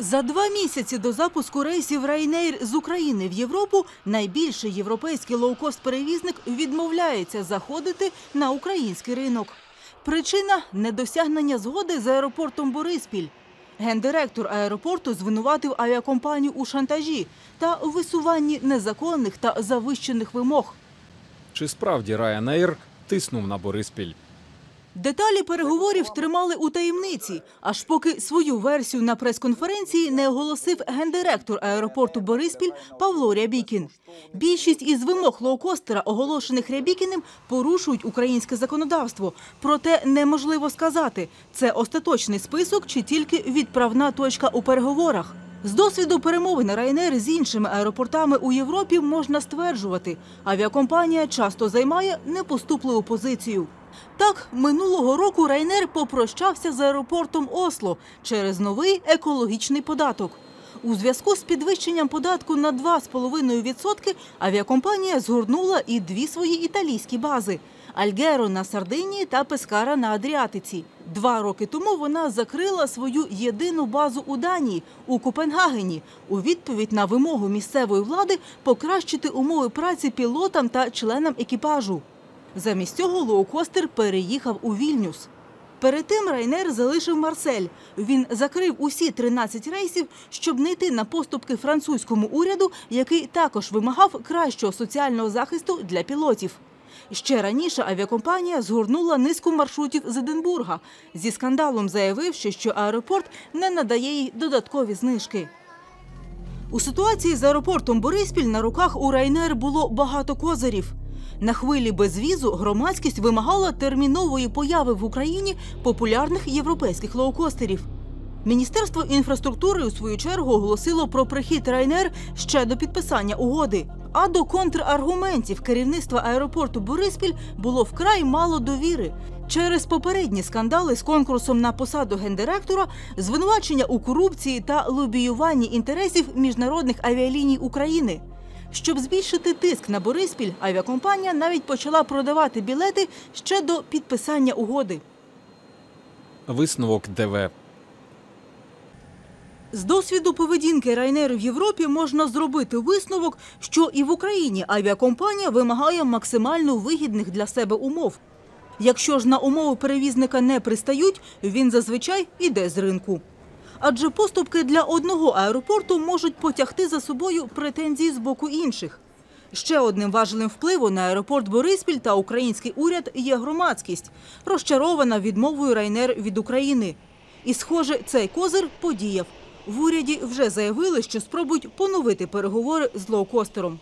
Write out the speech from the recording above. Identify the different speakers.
Speaker 1: За два місяці до запуску рейсів Ryanair з України в Європу найбільший європейський лоукост-перевізник відмовляється заходити на український ринок. Причина – недосягнення згоди з аеропортом Бориспіль. Гендиректор аеропорту звинуватив авіакомпанію у шантажі та висуванні незаконних та завищених вимог.
Speaker 2: Чи справді Ryanair тиснув на Бориспіль?
Speaker 1: Деталі переговорів тримали у таємниці, аж поки свою версію на прес-конференції не оголосив гендиректор аеропорту Бориспіль Павло Рябікін. Більшість із вимог лоукостера, оголошених Рябікіним, порушують українське законодавство. Проте неможливо сказати, це остаточний список чи тільки відправна точка у переговорах. З досвіду перемовин Ryanair з іншими аеропортами у Європі можна стверджувати, авіакомпанія часто займає непоступливу позицію. Так, минулого року Ryanair попрощався з аеропортом Осло через новий екологічний податок. У зв'язку з підвищенням податку на 2,5% авіакомпанія згорнула і дві свої італійські бази – Альгеро на Сардинії та Пескара на Адріатиці. Два роки тому вона закрила свою єдину базу у Данії – у Копенгагені у відповідь на вимогу місцевої влади покращити умови праці пілотам та членам екіпажу. Замість цього лоукостер переїхав у Вільнюс. Перед тим Райнер залишив Марсель. Він закрив усі 13 рейсів, щоб не йти на поступки французькому уряду, який також вимагав кращого соціального захисту для пілотів. Ще раніше авіакомпанія згорнула низку маршрутів з Единбурга, зі скандалом заявивши, що аеропорт не надає їй додаткові знижки. У ситуації з аеропортом Бориспіль на руках у Райнер було багато козирів. На хвилі безвізу громадськість вимагала термінової появи в Україні популярних європейських лоукостерів. Міністерство інфраструктури у свою чергу оголосило про прихід Райнер ще до підписання угоди. А до контраргументів керівництва аеропорту Бориспіль було вкрай мало довіри. Через попередні скандали з конкурсом на посаду гендиректора, звинувачення у корупції та лобіюванні інтересів міжнародних авіаліній України. Щоб збільшити тиск на Бориспіль, авіакомпанія навіть почала продавати білети ще до підписання угоди.
Speaker 2: Висновок ДВ.
Speaker 1: З досвіду поведінки Ryanair в Європі можна зробити висновок, що і в Україні авіакомпанія вимагає максимально вигідних для себе умов. Якщо ж на умови перевізника не пристають, він зазвичай іде з ринку. Адже поступки для одного аеропорту можуть потягти за собою претензії з боку інших. Ще одним важливим впливом на аеропорт Бориспіль та український уряд є громадськість, розчарована відмовою Ryanair від України. І, схоже, цей козир подіяв. В уряді вже заявили, що спробують поновити переговори з лоукостером.